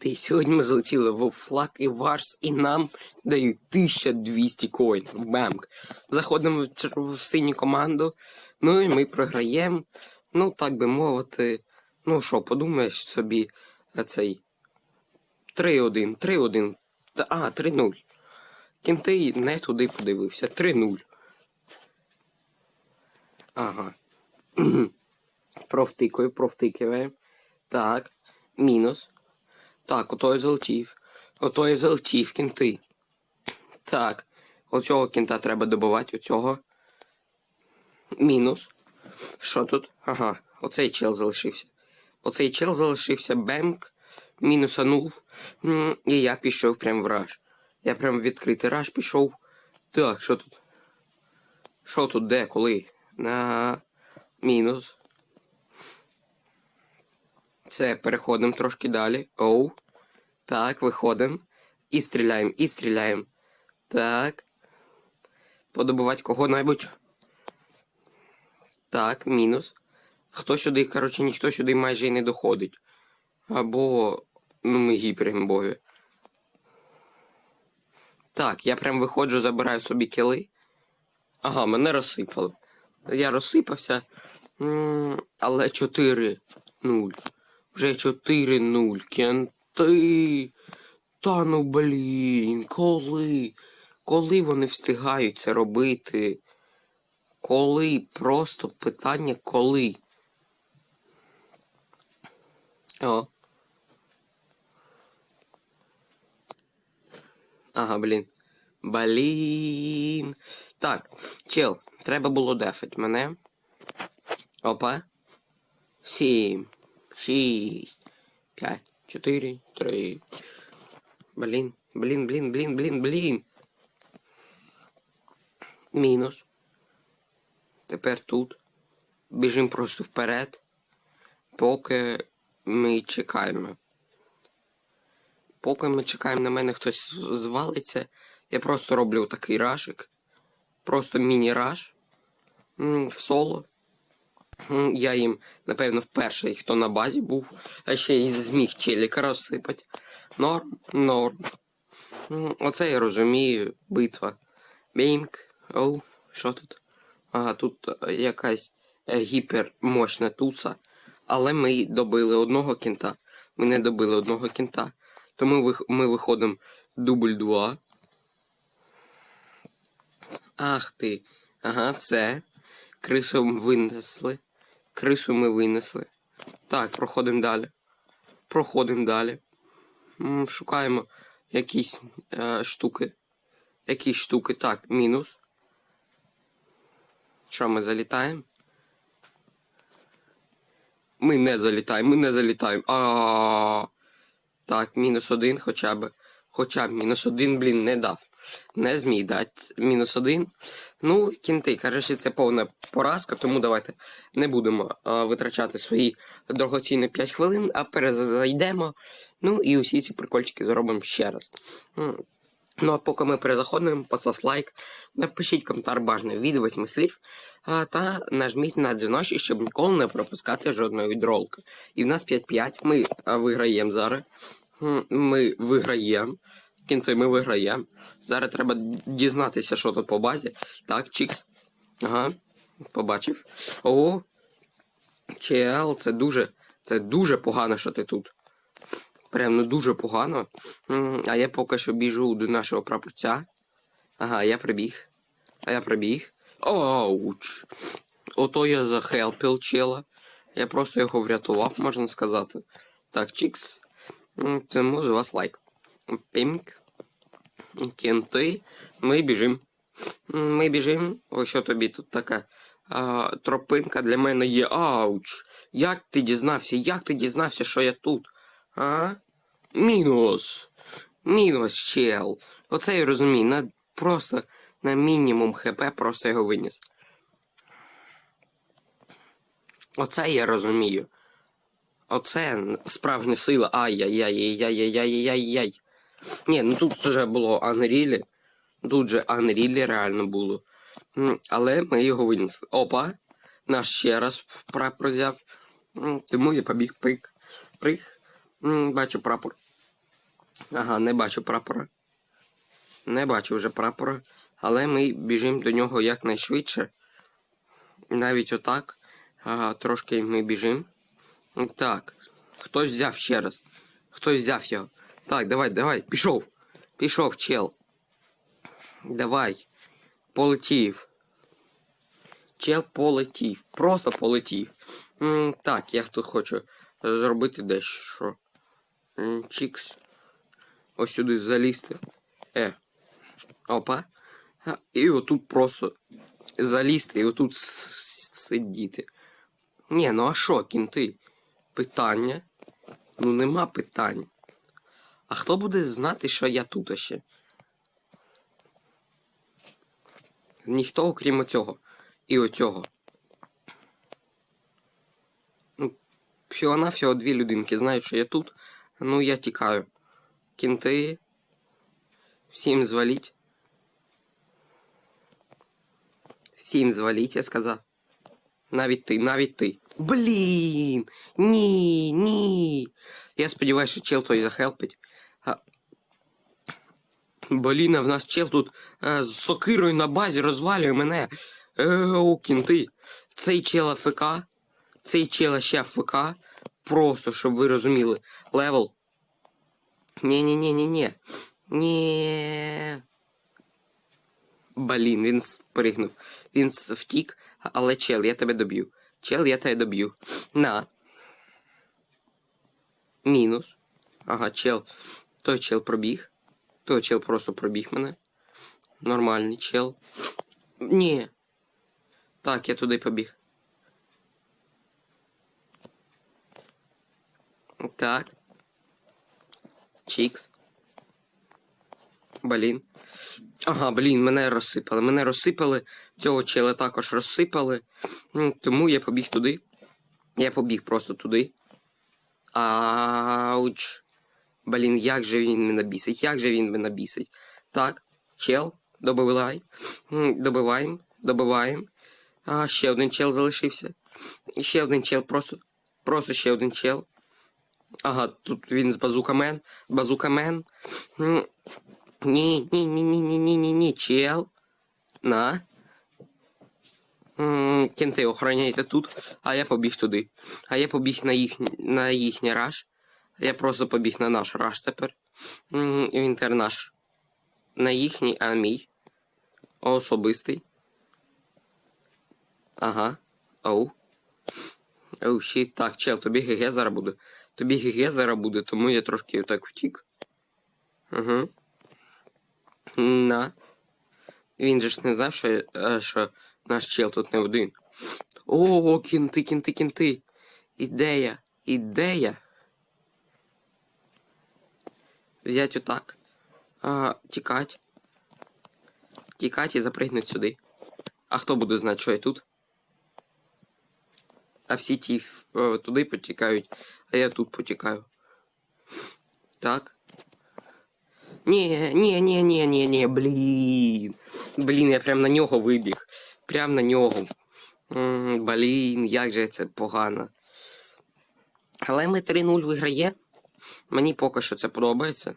Ти сьогодні залетіли в флаг і Варс, і нам дають 1200 коїнів. Бемк. Заходимо в, в синю команду. Ну і ми програємо. Ну, так би мовити. Ну що, подумаєш собі цей 3-1, 3-1. А, 3-0. Кінти не туди подивився. 3-0. Ага. Провтикаю, провтикиваємо. Так. Мінус. Так, ото я залетів. Ото я залетів, кінти. Так. Оцього кінта треба добивати, оцього. Мінус. Що тут? Ага, оцей чел залишився. Оцей чел залишився, бемк, мінусанув. І я пішов прям в раж. Я прям в відкритий раж пішов. Так, що тут? Що тут, де, коли? На мінус. Це переходимо трошки далі. Оу. Так, виходимо. І стріляємо, і стріляємо. Так. Подобувати кого-небудь. Так, мінус. Хто сюди, коротше, ніхто сюди майже і не доходить. Або. Ну, ми гіперімбові. Так, я прям виходжу, забираю собі кіли. Ага, мене розсипали. Я розсипався. Але 4-0. Вже 4-0. Кенти. Та ну блін, коли? Коли вони встигають це робити? Коли? Просто питання коли? О. Ага, блін. Блін. Так, чел, треба було дефать мене. Опа. Сім. Шість. П'ять. Чотири. Три. Блін. Блін, блін, блін, блін, блін. Мінус. Тепер тут. Біжимо просто вперед. Поки ми чекаємо. Поки ми чекаємо на мене хтось звалиться, я просто роблю такий рашик. Просто міні-раш. В соло. Я їм, напевно, вперше, хто на базі був, а ще й зміг челіка розсипати. Норм, норм. Оце я розумію, битва. Бінк. Оу, що тут? Ага, тут е, якась е, гіпермощна туса. Але ми добили одного кінта. Ми не добили одного кінта. Тому ми виходимо дубль 2. Ах ти. Ага, все. Крису винесли. Крису ми винесли. Так, проходимо далі. Проходимо далі. Шукаємо якісь е, штуки. Якісь штуки. Так, мінус. Що ми залітаємо? Ми не залітаємо, ми не залітаємо. А. Так, мінус один хоча б. Хоча б мінус один, блін, не дав. Не зміг дати мінус один. Ну, кінти, коротше, це повна поразка, тому давайте не будемо а, витрачати свої дорогоцінні 5 хвилин, а перезайдемо. Ну і усі ці прикольчики зробимо ще раз. Ну а поки ми перезаходимо, поставте лайк, напишіть коментар бажано від 8 слів, та нажміть на дзвіночок, щоб ніколи не пропускати жодної відролки. І в нас 5-5, ми виграємо зараз. Ми виграємо. Кінти ми виграємо. Зараз треба дізнатися, що тут по базі. Так, Чікс. Ага. Побачив. О. ЧЛ, це дуже. Це дуже погано, що ти тут. Прям ну дуже погано. А я поки що біжу до нашого прапорця. Ага, я прибіг. А я прибіг. Оуч. Ото я захелпив чела. Я просто його врятував, можна сказати. Так, чікс. М, Цьому з вас лайк. Пінк. Кенти. Ми біжимо. Ми біжимо. Ось що тобі тут така а, тропинка для мене є. Ауч. Як ти дізнався? Як ти дізнався, що я тут? А? Мінус. Мінус, чел. Оце я розумію. На, просто на мінімум хп просто його виніс. Оце я розумію. Оце справжня сила. Ай-яй-яй-яй-яй-яй-яй-яй. Ні, ну тут вже було Unreal. Тут же Unreal реально було. Але ми його винесли. Опа. Наш ще раз прапор взяв. Тому я побіг пик. Приг. М, Бачу прапор. Ага, не бачу прапора. Не бачу вже прапора. Але ми біжимо до нього якнайшвидше. Навіть отак. Ага, трошки ми біжимо. Так. Хтось взяв ще раз. Хтось взяв його. Так, давай, давай. Пішов. Пішов, чел. Давай. Полетів. Чел полетів. Просто полетів. М, так, я тут хочу зробити дещо. М, Чікс. Ось сюди залізти. Е. Опа. І отут просто залізти і отут сидіти. Ні, ну а що, кінти? Питання? Ну нема питань. А хто буде знати, що я тут ще? Ніхто, окрім оцього. І оцього. Ну, всього-навсього дві людинки знають, що я тут. Ну, я тікаю. Кінти. Всім зваліть. Всім зваліть, я сказав. Навіть ти, навіть ти. Блін! Ні, ні. Я сподіваюся, що чел той захелпить. А... Блін, а в нас чел тут е, з сокирою на базі розвалює мене. Е, о, кінти. Цей чел АФК. Цей чел ще АФК. Просто, щоб ви розуміли. Левел. Ні-ні-ні-ні-ні. Ні. Блін, він спригнув. Він втік, але чел, я тебе доб'ю. Чел, я тебе доб'ю. На. Мінус. Ага, чел. Той чел пробіг. Той чел просто пробіг мене. Нормальний чел. Ні. Так, я туди побіг. Так. Чікс. Блін. Ага, блін, мене розсипали. Мене розсипали. Цього чела також розсипали. Тому я побіг туди. Я побіг просто туди. Ауч. Блін, як же він мене бісить, як же він мене бісить. Так, чел, добивай. Добиваємо, добиваємо. А, ще один чел залишився. І ще один чел, просто. Просто ще один чел. Ага, тут він з базукамен. Базукамен. Ні, ні, ні, ні, ні, ні, ні, ні, чел. На. М, Кенти, охороняйте тут, а я побіг туди. А я побіг на, їх, на їхній раш. Я просто побіг на наш раш тепер. М, Він тепер наш. На їхній, а мій. Особистий. Ага. Оу. Оу, щит. Так, чел, тобі ГГ зараз буде. Тобі ГГ зараз буде, тому я трошки так втік. Угу. На. Він же ж не знав, що, е, що наш чел тут не один. О, кінти, кінти, кінти. Ідея, ідея. Взять отак. А, тікать. Тікать і запригнуть сюди. А хто буде знати, що я тут? А всі ті ф- е, туди потікають, а я тут потікаю. Так. Ні, ні, ні, ні, ні, ні, блін. Блін, я прям на нього вибіг. Прям на нього. Блін, як же це погано. Але ми 3-0 виграє. Мені поки що це подобається.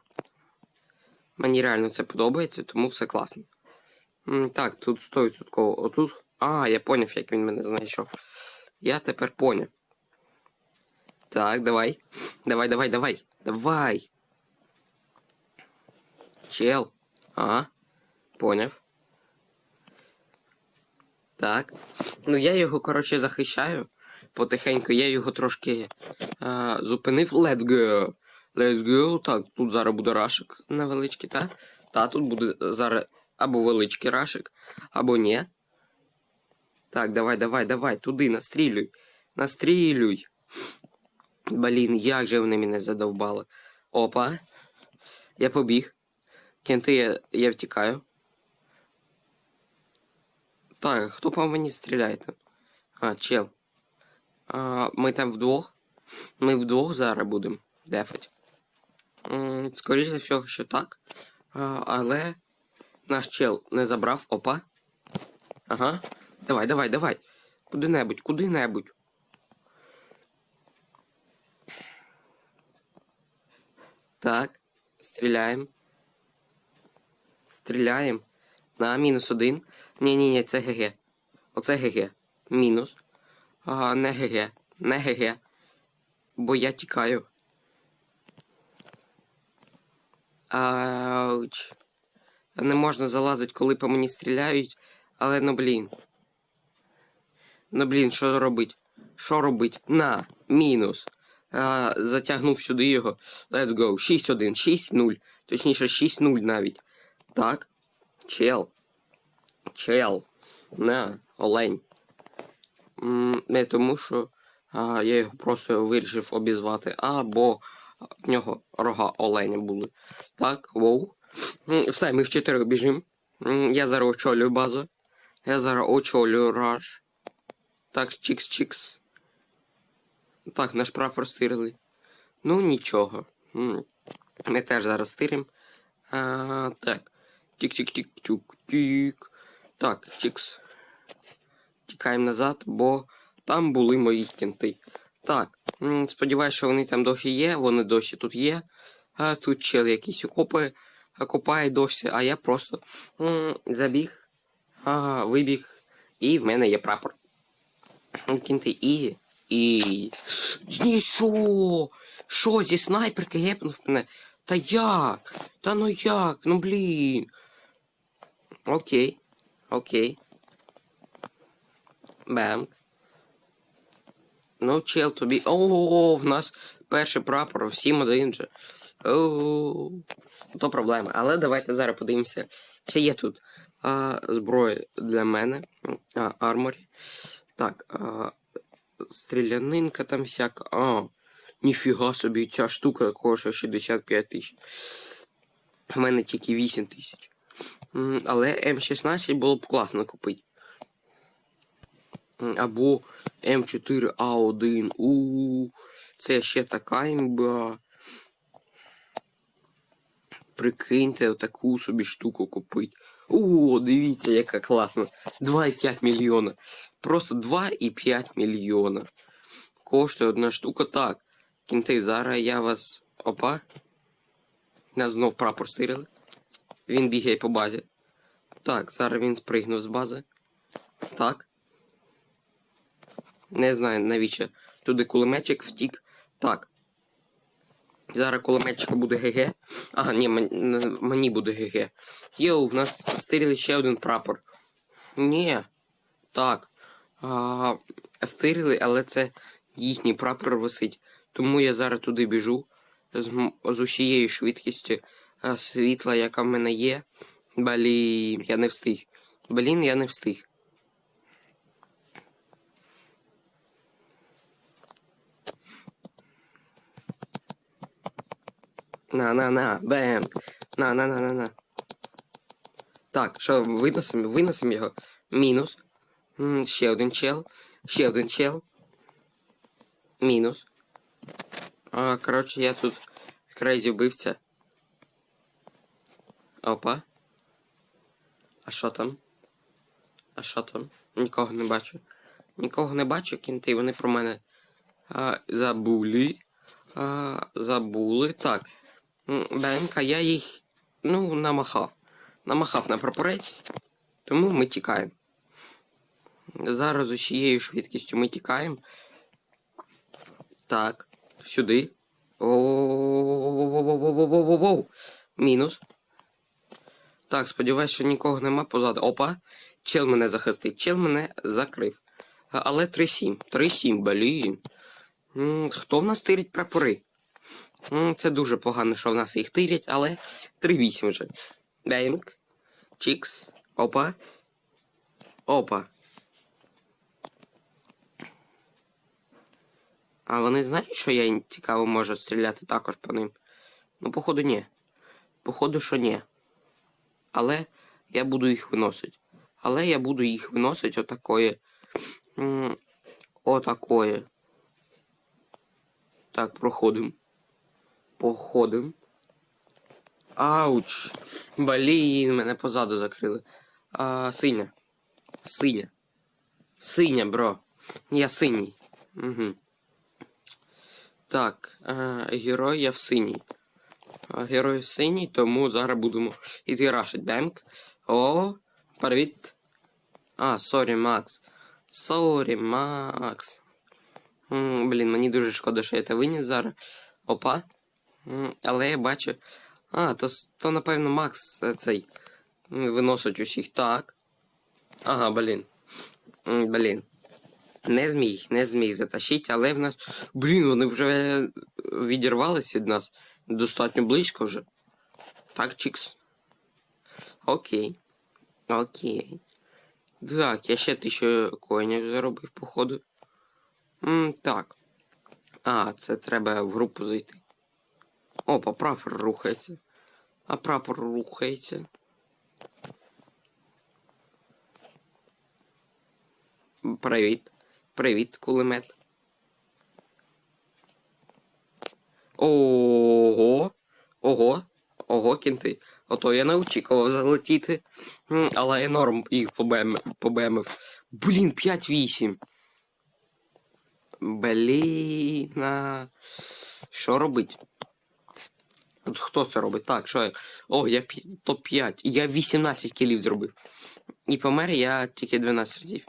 Мені реально це подобається, тому все класно. Так, тут 100%. Отут. А, я поняв, як він мене знайшов. Я тепер поняв. Так, давай. Давай, давай, давай. Давай. Чел. Ага. Поняв. Так. Ну я його, коротше, захищаю. Потихеньку я його трошки а, зупинив. Let's go. Let's go. Так, тут зараз буде рашик невеличкий, так? Та, тут буде зараз або величкий рашик, або ні. Так, давай, давай, давай, туди, настрілюй. Настрілюй. Блін, як же вони мене задовбали. Опа. Я побіг. Кенти, я, я втікаю. Так, хто по мені стріляє там? А, чел. А, ми там вдвох. Ми вдвох зараз будемо дефать. М, Скоріше за всього, що так. Але наш чел не забрав. Опа. Ага. Давай, давай, давай. Куди-небудь, куди-небудь. Так. Стріляємо. Стріляємо. На мінус один. Ні-ні-ні, це ГГ. Оце ГГ. Мінус. Ага, не ГГ. Не ГГ. Бо я тікаю. Ауч. Не можна залазити, коли по мені стріляють. Але ну блін. Ну блін, що робить? Що робить? На, мінус. А, затягнув сюди його. Let's go. 6-1, 6-0. Точніше, 6-0 навіть. Так. Чел. Чел. На, олень. Не тому, що а, я його просто вирішив обізвати, або в нього рога оленя були. Так, воу. Все, ми в чотирьох біжимо. Я зараз очолюю базу. Я зараз очолюю раж. Так, чікс-чікс. Так, наш прапор стирили. Ну, нічого. Ми теж зараз стиримо. Так. Тік-тік-тік-тік-тік. Так, чікс. Тікаємо назад, бо там були мої кінти. Так, м, сподіваюсь, що вони там досі є, вони досі тут є. А тут чел якісь окопи копає досі, а я просто забіг, вибіг, і в мене є прапор. Кінти ізі. І. Ні, що? Зі снайперки гепнув мене? Та як? Та ну як? Ну блін. Окей. Окей. Бем. Ну, чел тобі. О, в нас перший прапор, всім один же. О, то проблема. Але давайте зараз подивимося, чи є тут а, зброя для мене. А, арморі. Так, а, стрілянинка там всяка. А, ніфіга собі, ця штука коштує 65 тисяч. У мене тільки 8 тисяч. Але М16 було б класно купити. Або М4А1. У це ще така імба. Прикиньте, таку собі штуку купити. О, дивіться, яка класна. 2,5 мільйона. Просто 2,5 мільйона. Коштує одна штука. Так. Кінти, зараз я вас. Опа. Нас знов прапор стирили. Він бігає по базі. Так, зараз він спригнув з бази. Так. Не знаю навіщо. Туди кулеметчик втік. Так. Зараз кулеметчика буде ГГ. Ага, ні, мені буде ГГ. Йоу, в нас стирили ще один прапор. Ні. Так. А, стирили, але це їхній прапор висить. Тому я зараз туди біжу з, з усією швидкістю світла, яка в мене є. Блін, я не встиг. Блін, я не встиг. На, на, на, бем. На, на, на, на, на. Так, що, виносимо, виносимо його. Мінус. Ще один чел. Ще один чел. Мінус. А, коротше, я тут крейзі вбивця. Опа. А що там? А що там? Нікого не бачу. Нікого не бачу, кінти, вони про мене а, забули. А, забули. Так. БНК, я їх ну, намахав. Намахав на прапорець, тому ми тікаємо. Зараз усією швидкістю ми тікаємо. Так, сюди. Оу. Мінус. Так, сподіваюся, що нікого нема позаду. Опа! Чел мене захистить, чел мене закрив. Але 3-7. 3-7, блін. Хто в нас тирить прапори? Це дуже погано, що в нас їх тирять, але 3-8 вже. Бейнг. Чікс. Опа. Опа. А вони знають, що я цікаво можу стріляти також по ним? Ну, походу, ні. Походу, що ні. Але я буду їх виносити. Але я буду їх виносити отакої. Отакої. Так, проходим. Походим. Ауч. Блін, мене позаду закрили. А, синя. Синя. Синя, бро. Я синій. Угу. Так, е, герой я в синій. А, Герой синій, тому зараз будемо іти рашить бемк. О, привіт. А, сорі, Макс. Сорі, Макс. М, Блін, мені дуже шкода, що я те виніс зараз. Опа. Але я бачу. А, то, то напевно Макс е, цей виносить усіх. Так. Ага, блін. Блін. Не зміг, не зміг затащити, але в нас. Блін, вони вже відірвались від нас достатньо близько вже. Так, чікс. Окей. Окей. Так, я ще тисячу коїнів заробив, походу. М, так. А, це треба в групу зайти. Опа, прапор рухається. А прапор рухається. Привіт. Привіт, кулемет. Ого. Ого. Ого, кінти. Ото я не очікував залетіти. Але норм їх побем... побемив. Блін, 5-8. Блін. Що робить? Хто це робить? Так, що я. О, я топ-5. Я 18 кілів зробив. І помер я тільки 12 разів.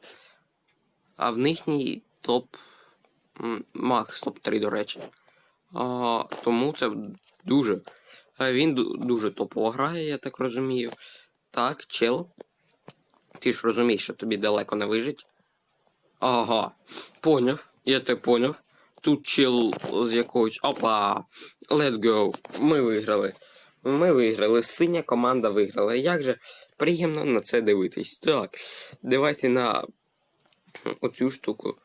А в нихній топ. Макс топ-3, до речі. А, тому це дуже. А він дуже топово грає, я так розумію. Так, чел. Ти ж розумієш, що тобі далеко не вижить. Ага. Поняв. Я те поняв. Тут чел з якоюсь. Опа! Let's go. Ми виграли. Ми виграли. Синя команда виграла. Як же приємно на це дивитись. Так. Давайте на оцю штуку.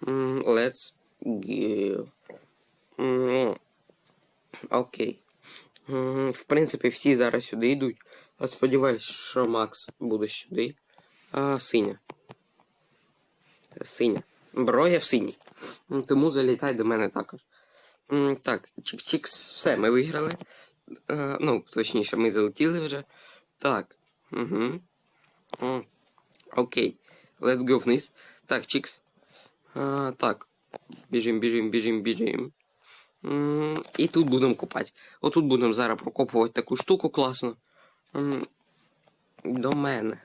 Let's go. Окей. В принципі, всі зараз сюди йдуть. Сподіваюсь, що Макс буде сюди. А, синя. Синя. Бро, я в синій. Тому залітай до мене також. Так, чик-чикс, все, ми виграли. Е, ну, точніше, ми залетіли вже. Так. Угу. Окей. Let's go вниз. Так, чикс. Так. Біжим, біжим, біжим, біжим. І тут будемо копати. Отут будемо зараз прокопувати таку штуку класну. До мене.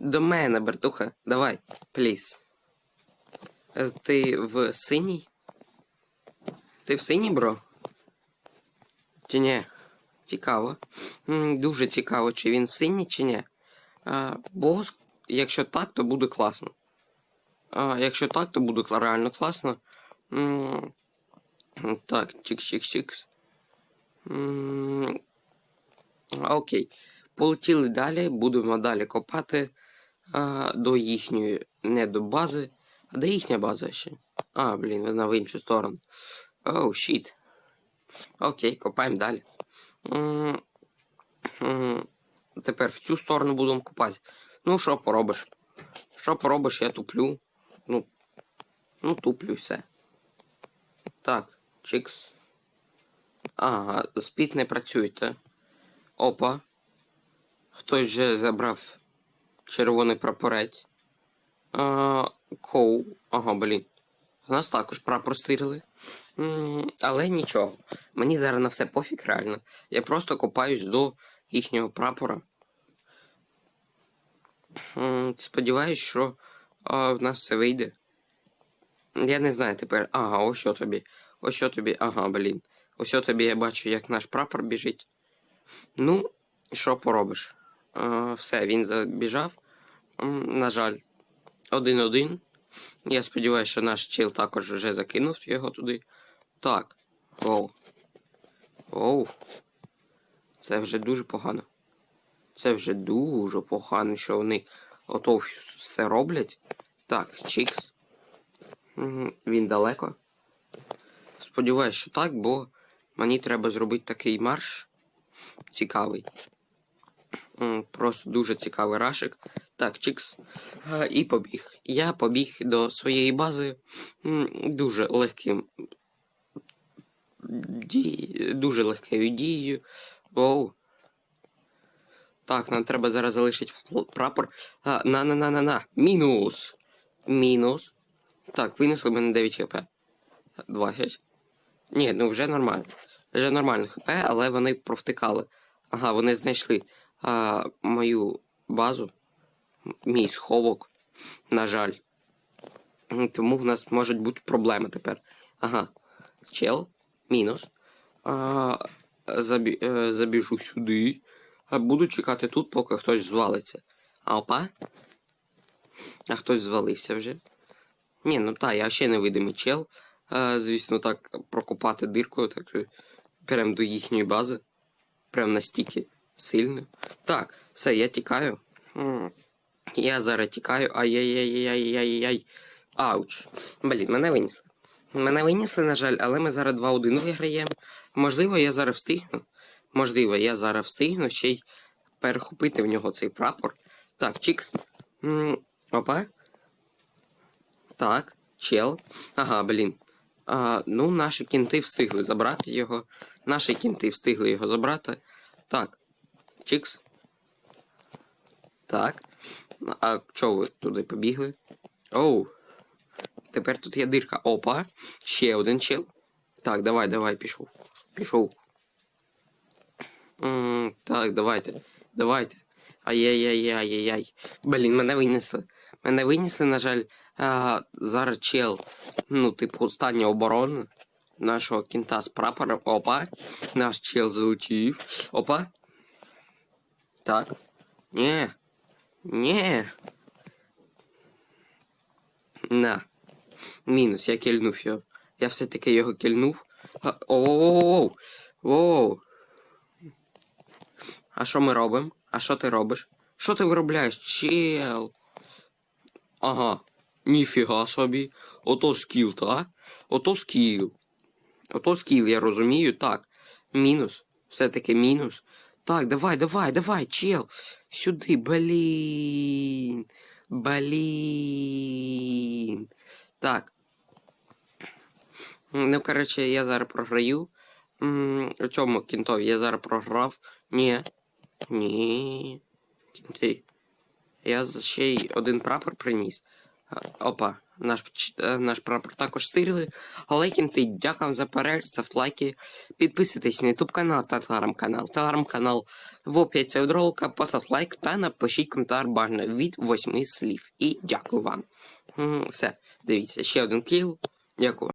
До мене, братуха. Давай, пліз. Ти в синій? Ти в синій, бро? Чи ні? Цікаво. Дуже цікаво, чи він в синій, чи ні. Бо якщо так, то буде класно. Якщо так, то буде реально класно. Так, чикс-чикс-чикс. Окей. Полетіли далі, будемо далі копати до їхньої, не до бази, а де їхня база ще. А, блін, вона в іншу сторону. Оу, щіт. Окей, копаємо далі. Тепер в цю сторону будемо копати. Ну, що поробиш? Що поробиш, я туплю. Ну, ну туплю все. Так, чикс. Ага, спід не працює, та? Опа. Хтось вже забрав червоний прапорець. А, коу. Ага, блін. У нас також прапор стирили. М, Але нічого. Мені зараз на все пофіг, реально. Я просто копаюсь до їхнього прапора. М, Сподіваюсь, що а, в нас все вийде. Я не знаю тепер. Ага, ось що тобі. Ось що тобі. Ага, блін. Ось що тобі я бачу, як наш прапор біжить. Ну, що поробиш? А, все, він забіжав. М, На жаль, один-один. Я сподіваюся, що наш чил також вже закинув його туди. Так. Оу. Оу. Це вже дуже погано. Це вже дуже погано, що вони ото все роблять. Так, чікс. Він далеко. Сподіваюсь, що так, бо мені треба зробити такий марш. Цікавий. Просто дуже цікавий рашик. Так, чікс. І побіг. Я побіг до своєї бази дуже легким. Ді... Дуже легкою дією. Оу. Так, нам треба зараз залишити прапор. А, на на на на на Мінус. Мінус. Так, винесли мене 9 хп. 20. Ні, ну вже нормально. вже нормально хп, але вони провтикали. Ага, вони знайшли а, мою базу, мій сховок, на жаль. Тому в нас можуть бути проблеми тепер. Ага. Чел, мінус. А, забі, е, забіжу сюди. А буду чекати тут, поки хтось звалиться. А опа. А хтось звалився вже. Ні, ну та, я ще невидимий чел. А, звісно, так прокопати диркою, так прям до їхньої бази. Прям настільки сильно. Так, все, я тікаю. Я зараз тікаю. Ай-яй-яй-яй-яй-яй. Ауч. Блін, мене винесли. Мене винесли, на жаль, але ми зараз 2-1 виграємо. Можливо, я зараз встигну. Можливо, я зараз встигну ще й перехопити в нього цей прапор. Так, чікс. Опа. Так, чел. Ага, блін. А, ну, наші кінти встигли забрати його. Наші кінти встигли його забрати. Так. Чікс. Так. А чого ви туди побігли? Оу. Тепер тут є дирка. Опа. Ще один чел. Так, давай, давай, пішов. Пішов. М, так, давайте. Давайте. Ай-яй-яй-яй-яй-яй. Блін, мене винесли. Мене винесли, на жаль. А, зараз чел. Ну, типу, остання оборона нашого кінта з прапором. Опа. Наш чел залетів. Опа. Так. Ні. Ні. На. Мінус, я кільнув його. Я все-таки його кільнув. А, Оу. Воу. А що ми робимо? А що ти робиш? Що ти виробляєш? Чел. Ага. Ніфіга собі. Ото скіл, та? Ото скіл. Ото скіл, я розумію, так. Мінус. Все-таки мінус. Так, давай, давай, давай, чел. Сюди, блін. Блін. Так. Ну, коротше, я зараз програю. У цьому кінтові я зараз програв. Ні. Ні. Кінти. Я ще й один прапор приніс. Опа, наш, е, наш прапор також стирили. Але кінти, дякую за перегляд, ставте лайки. Підписуйтесь на YouTube канал та телеграм-канал. Телеграм-канал в описі від ролика. Поставте лайк та напишіть коментар бажано від восьми слів. І дякую вам. Все, дивіться, ще один кіл. Дякую.